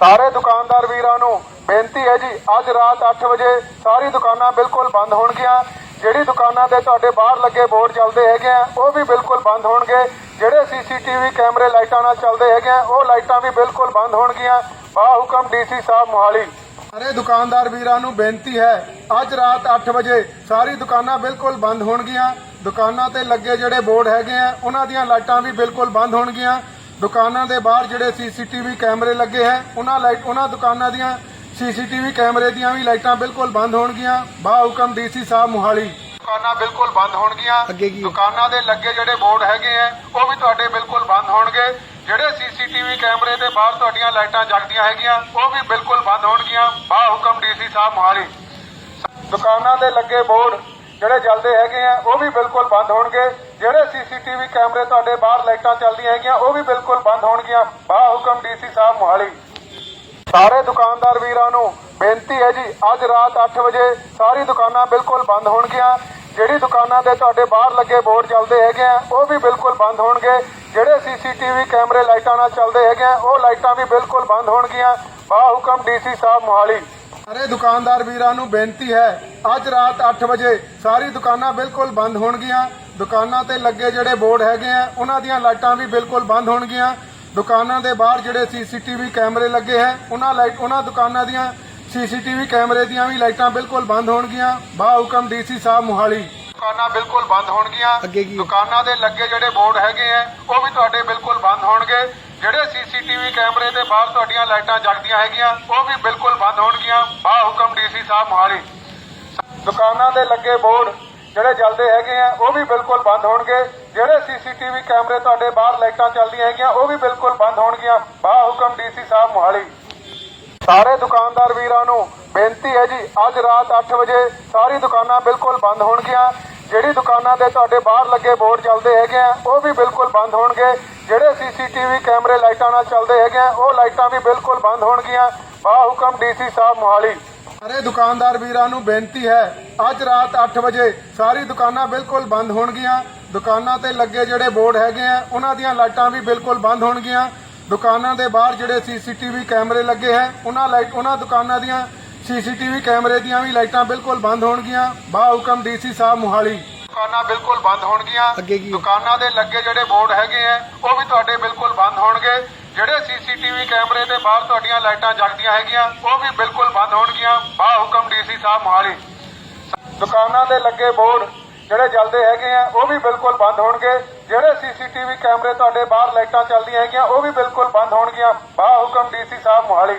ਸਾਰੇ ਦੁਕਾਨਦਾਰ ਵੀਰਾਂ ਨੂੰ ਬੇਨਤੀ ਹੈ ਜੀ, ਅੱਜ ਰਾਤ 8 ਵਜੇ ਸਾਰੀ ਦੁਕਾਨਾਂ ਬਿਲਕੁਲ ਬੰਦ ਹੋਣਗੀਆਂ। ਜਿਹੜੀ ਦੁਕਾਨਾਂ ਦੇ ਤੁਹਾਡੇ ਬਾਹਰ ਲੱਗੇ ਬੋਰਡ ਚੱਲਦੇ ਹੈਗੇ ਆ, ਉਹ ਵੀ ਬਿਲਕੁਲ ਬੰਦ ਹੋਣਗੇ। ਜਿਹੜੇ ਸੀਸੀਟੀਵੀ ਕੈਮਰੇ ਲਾਈਟਾਂ ਨਾਲ ਚੱਲਦੇ ਹੈਗੇ ਆ, ਉਹ ਲਾਈਟਾਂ ਵੀ ਬਿਲਕੁਲ ਬੰਦ ਹੋਣਗੀਆਂ। ਬਾ ਹੁਕਮ ਡੀਸੀ ਸਾਹਿਬ ਮੋਹਾਲੀ। ਸਾਰੇ ਦੁਕਾਨਦਾਰ ਵੀਰਾਂ ਨੂੰ ਬੇਨਤੀ ਹੈ, ਅੱਜ ਰਾਤ 8 ਵਜੇ ਸਾਰੀ ਦੁਕਾਨਾਂ ਬਿਲਕੁਲ ਬੰਦ ਹੋਣਗੀਆਂ। ਦੁਕਾਨਾਂ ਤੇ ਲੱਗੇ ਜਿਹੜੇ ਬੋਰਡ ਹੈਗੇ ਆ, ਉਹਨਾਂ ਦੀਆਂ ਲਾਈਟਾਂ ਵੀ ਬਿਲਕੁਲ ਬੰਦ ਹੋਣਗੀਆਂ। ਦੁਕਾਨਾਂ ਦੇ ਬਾਹਰ ਜਿਹੜੇ ਸੀਸੀਟੀਵੀ ਕੈਮਰੇ ਲੱਗੇ ਹੈ ਉਹਨਾਂ ਲਾਈਟ ਉਹਨਾਂ ਦੁਕਾਨਾਂ ਦੀਆਂ ਸੀਸੀਟੀਵੀ ਕੈਮਰੇ ਦੀਆਂ ਵੀ ਲਾਈਟਾਂ ਬਿਲਕੁਲ ਬੰਦ ਹੋਣਗੀਆਂ। ਬਾ ਹੁਕਮ ਡੀਸੀ ਸਾਹਿਬ ਮੋਹਾਲੀ। ਦੁਕਾਨਾਂ ਬਿਲਕੁਲ ਬੰਦ ਹੋਣਗੀਆਂ? ਦੁਕਾਨਾਂ ਦੇ ਲੱਗੇ ਜਿਹੜੇ ਬੋਰਡ ਹੈਗੇ ਆ ਉਹ ਵੀ ਤੁਹਾਡੇ ਬਿਲਕੁਲ ਬੰਦ ਹੋਣਗੇ। ਜਿਹੜੇ ਸੀਸੀਟੀਵੀ ਕੈਮਰੇ ਦੇ ਬਾਹਰ ਤੁਹਾਡੀਆਂ ਲਾਈਟਾਂ ਜਗਦੀਆਂ ਹੈਗੀਆਂ ਉਹ ਵੀ ਬਿਲਕੁਲ ਬੰਦ ਹੋਣਗੀਆਂ। ਬਾ ਹੁਕਮ ਡੀਸੀ ਸਾਹਿਬ ਮੋਹਾਲੀ। ਦੁਕਾਨਾਂ ਦੇ ਲੱਗੇ ਬੋਰਡ ਜਿਹੜੇ ਚੱਲਦੇ ਹੈਗੇ ਆ, ਉਹ ਵੀ ਬਿਲਕੁਲ ਬੰਦ ਹੋਣਗੇ। ਜਿਹੜੇ ਸੀਸੀਟੀਵੀ ਕੈਮਰੇ ਤੁਹਾਡੇ ਬਾਹਰ ਲਾਈਟਾਂ ਚੱਲਦੀਆਂ ਹੈਗੀਆਂ, ਉਹ ਵੀ ਬਿਲਕੁਲ ਬੰਦ ਹੋਣਗੀਆਂ। ਬਾ ਹੁਕਮ ਡੀਸੀ ਸਾਹਿਬ ਮੋਹਾਲੀ। ਸਾਰੇ ਦੁਕਾਨਦਾਰ ਵੀਰਾਂ ਨੂੰ ਬੇਨਤੀ ਹੈ ਜੀ, ਅੱਜ ਰਾਤ 8 ਵਜੇ ਸਾਰੀ ਦੁਕਾਨਾਂ ਬਿਲਕੁਲ ਬੰਦ ਹੋਣਗੀਆਂ। ਜਿਹੜੀ ਦੁਕਾਨਾਂ ਦੇ ਤੁਹਾਡੇ ਬਾਹਰ ਲੱਗੇ ਬੋਰਡ ਚੱਲਦੇ ਹੈਗੇ ਆ, ਉਹ ਵੀ ਬਿਲਕੁਲ ਬੰਦ ਹੋਣਗੇ। ਜਿਹੜੇ ਸੀਸੀਟੀਵੀ ਕੈਮਰੇ ਲਾਈਟਾਂ ਨਾਲ ਚੱਲਦੇ ਹੈਗੇ ਆ, ਉਹ ਲਾਈਟਾਂ ਵੀ ਬਿਲਕੁਲ ਬੰਦ ਹੋਣਗੀਆਂ। ਬਾ ਹੁਕਮ ਡੀਸੀ ਸਾਹਿਬ ਮੋਹਾਲੀ। ਸਾਰੇ ਦੁਕਾਨਦਾਰ ਵੀਰਾਂ ਨੂੰ ਬੇਨਤੀ ਹੈ ਅੱਜ ਰਾਤ 8 ਵਜੇ ਸਾਰੀ ਦੁਕਾਨਾਂ ਬਿਲਕੁਲ ਬੰਦ ਹੋਣਗੀਆਂ। ਦੁਕਾਨਾਂ ਤੇ ਲੱਗੇ ਜਿਹੜੇ ਬੋਰਡ ਹੈਗੇ ਆ ਉਹਨਾਂ ਦੀਆਂ ਲਾਈਟਾਂ ਵੀ ਬਿਲਕੁਲ ਬੰਦ ਹੋਣਗੀਆਂ। ਦੁਕਾਨਾਂ ਦੇ ਬਾਹਰ ਜਿਹੜੇ ਸੀਸੀਟੀਵੀ ਕੈਮਰੇ ਲੱਗੇ ਹੈ ਉਹਨਾਂ ਲਾਈਟ ਉਹਨਾਂ ਦੁਕਾਨਾਂ ਦੀਆਂ ਸੀਸੀਟੀਵੀ ਕੈਮਰੇ ਦੀਆਂ ਵੀ ਲਾਈਟਾਂ ਬਿਲਕੁਲ ਬੰਦ ਹੋਣਗੀਆਂ। ਬਾ ਹੁਕਮ ਡੀਸੀ ਸਾਹਿਬ ਮੋਹਾਲੀ। ਦੁਕਾਨਾਂ ਬਿਲਕੁਲ ਬੰਦ ਹੋਣਗੀਆਂ? ਦੁਕਾਨਾਂ ਦੇ ਲੱਗੇ ਜਿਹੜੇ ਬੋਰਡ ਹੈਗੇ ਆ ਉਹ ਵੀ ਤੁਹਾਡੇ ਬਿਲਕੁਲ ਬੰਦ ਹੋਣਗੇ। ਜਿਹੜੇ ਸੀਸੀਟੀਵੀ ਕੈਮਰੇ ਦੇ ਬਾਹਰ ਤੁਹਾਡੀਆਂ ਲਾਈਟਾਂ ਜਗਦੀਆਂ ਹੈਗੀਆਂ ਉਹ ਵੀ ਬਿਲਕੁਲ ਬੰਦ ਹੋਣਗੀਆਂ। ਬਾ ਹੁਕਮ ਡੀਸੀ ਸਾਹਿਬ ਮੋਹਾਲੀ। ਦੁਕਾਨਾਂ ਦੇ ਲੱਗੇ ਬੋਰਡ ਜਿਹੜੇ ਚੱਲਦੇ ਹੈਗੇ ਆ, ਉਹ ਵੀ ਬਿਲਕੁਲ ਬੰਦ ਹੋਣਗੇ। ਜਿਹੜੇ ਸੀਸੀਟੀਵੀ ਕੈਮਰੇ ਤੁਹਾਡੇ ਬਾਹਰ ਲਾਈਟਾਂ ਚੱਲਦੀਆਂ ਹੈਗੀਆਂ, ਉਹ ਵੀ ਬਿਲਕੁਲ ਬੰਦ ਹੋਣਗੀਆਂ। ਬਾ ਹੁਕਮ ਡੀਸੀ ਸਾਹਿਬ ਮੋਹਾਲੀ। ਸਾਰੇ ਦੁਕਾਨਦਾਰ ਵੀਰਾਂ ਨੂੰ ਬੇਨਤੀ ਹੈ ਜੀ, ਅੱਜ ਰਾਤ 8 ਵਜੇ ਸਾਰੀ ਦੁਕਾਨਾਂ ਬਿਲਕੁਲ ਬੰਦ ਹੋਣਗੀਆਂ। ਜਿਹੜੀ ਦੁਕਾਨਾਂ ਦੇ ਤੁਹਾਡੇ ਬਾਹਰ ਲੱਗੇ ਬੋਰਡ ਚੱਲਦੇ ਹੈਗੇ ਆ, ਉਹ ਵੀ ਬਿਲਕੁਲ ਬੰਦ ਹੋਣਗੇ। ਜਿਹੜੇ ਸੀਸੀਟੀਵੀ ਕੈਮਰੇ ਲਾਈਟਾਂ ਨਾਲ ਚੱਲਦੇ ਹੈਗੇ ਆ, ਉਹ ਲਾਈਟਾਂ ਵੀ ਬਿਲਕੁਲ ਬੰਦ ਹੋਣਗੀਆਂ। ਬਾ ਹੁਕਮ ਡੀਸੀ ਸਾਹਿਬ ਮੋਹਾਲੀ। ਸਾਰੇ ਦੁਕਾਨਦਾਰ ਵੀਰਾਂ ਨੂੰ ਬੇਨਤੀ ਹੈ ਅੱਜ ਰਾਤ 8 ਵਜੇ ਸਾਰੀ ਦੁਕਾਨਾਂ ਬਿਲਕੁਲ ਬੰਦ ਹੋਣਗੀਆਂ। ਦੁਕਾਨਾਂ ਤੇ ਲੱਗੇ ਜਿਹੜੇ ਬੋਰਡ ਹੈਗੇ ਆ ਉਹਨਾਂ ਦੀਆਂ ਲਾਈਟਾਂ ਵੀ ਬਿਲਕੁਲ ਬੰਦ ਹੋਣਗੀਆਂ। ਦੁਕਾਨਾਂ ਦੇ ਬਾਹਰ ਜਿਹੜੇ ਸੀਸੀਟੀਵੀ ਕੈਮਰੇ ਲੱਗੇ ਹੈ ਉਹਨਾਂ ਲਾਈਟ ਉਹਨਾਂ ਦੁਕਾਨਾਂ ਦੀਆਂ ਸੀਸੀਟੀਵੀ ਕੈਮਰੇ ਦੀਆਂ ਵੀ ਲਾਈਟਾਂ ਬਿਲਕੁਲ ਬੰਦ ਹੋਣਗੀਆਂ। ਬਾ ਹੁਕਮ ਡੀਸੀ ਸਾਹਿਬ ਮੋਹਾਲੀ। ਦੁਕਾਨਾਂ ਬਿਲਕੁਲ ਬੰਦ ਹੋਣਗੀਆਂ? ਦੁਕਾਨਾਂ ਦੇ ਲੱਗੇ ਜਿਹੜੇ ਬੋਰਡ ਹੈਗੇ ਆ ਉਹ ਵੀ ਤੁਹਾਡੇ ਬਿਲਕੁਲ ਬੰਦ ਹੋਣਗੇ। ਜਿਹੜੇ ਸੀਸੀਟੀਵੀ ਕੈਮਰੇ ਦੇ ਬਾਹਰ ਤੁਹਾਡੀਆਂ ਲਾਈਟਾਂ ਜਗਦੀਆਂ ਹੈਗੀਆਂ, ਉਹ ਵੀ ਬਿਲਕੁਲ ਬੰਦ ਹੋਣਗੀਆਂ। ਬਾ ਹੁਕਮ ਡੀਸੀ ਸਾਹਿਬ ਮੋਹਾਲੀ। ਦੁਕਾਨਾਂ ਦੇ ਲੱਗੇ ਬੋਰਡ ਜਿਹੜੇ ਚੱਲਦੇ ਹੈਗੇ ਆ, ਉਹ ਵੀ ਬਿਲਕੁਲ ਬੰਦ ਹੋਣਗੇ। ਜਿਹੜੇ ਸੀਸੀਟੀਵੀ ਕੈਮਰੇ ਤੁਹਾਡੇ ਬਾਹਰ ਲਾਈਟਾਂ ਚੱਲਦੀਆਂ ਹੈਗੀਆਂ, ਉਹ ਵੀ ਬਿਲਕੁਲ ਬੰਦ ਹੋਣਗੀਆਂ। ਬਾ ਹੁਕਮ ਡੀਸੀ ਸਾਹਿਬ ਮੋਹਾਲੀ।